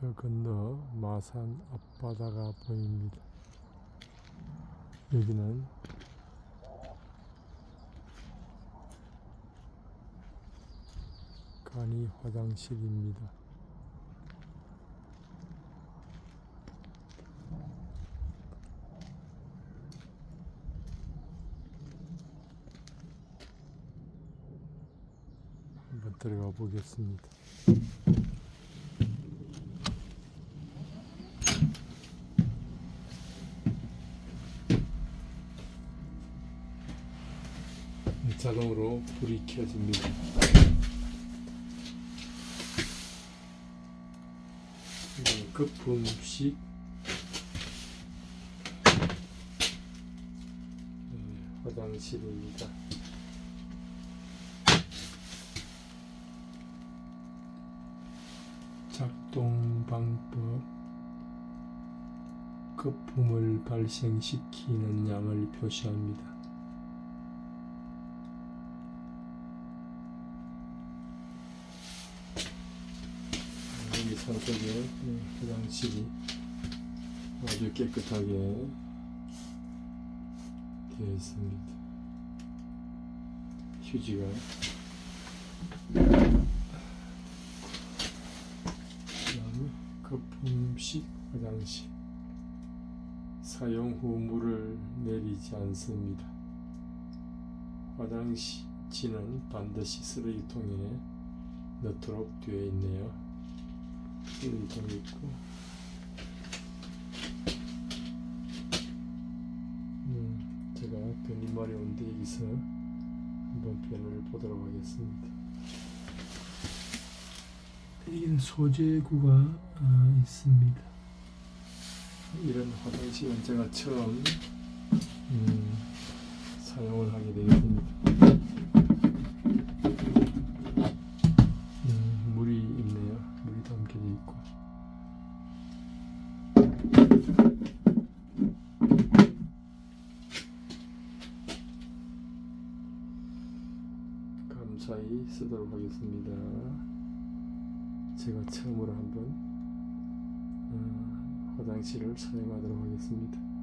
저 건너 마산 앞바다가 보입니다. 여기는 간이 화장실입니다. 한번 들어가 보겠습니다. 자동으로 불이 켜집니다. 이건 거품식 네, 화장실입니다. 작동 방법 거품을 발생시키는 양을 표시합니다. 산속에 네, 화장실이 아주 깨끗하게 되어 있습니다. 휴지가 그다음에 거품식 화장실 사용 후 물을 내리지 않습니다. 화장실은 반드시 쓰레기통에 넣도록 되어 있네요. 쓰레기통 있고 음, 제가 견인말이 온데 여기서 한번 변을 보도록 하겠습니다. 여기는 소재구가 어, 있습니다. 이런 화장실은 제가 처음 음, 사용을 하게 되겠습니다. 감사히 쓰도록 하겠습니다. 제가 처음으로 한번 어, 화장실을 사용하도록 하겠습니다.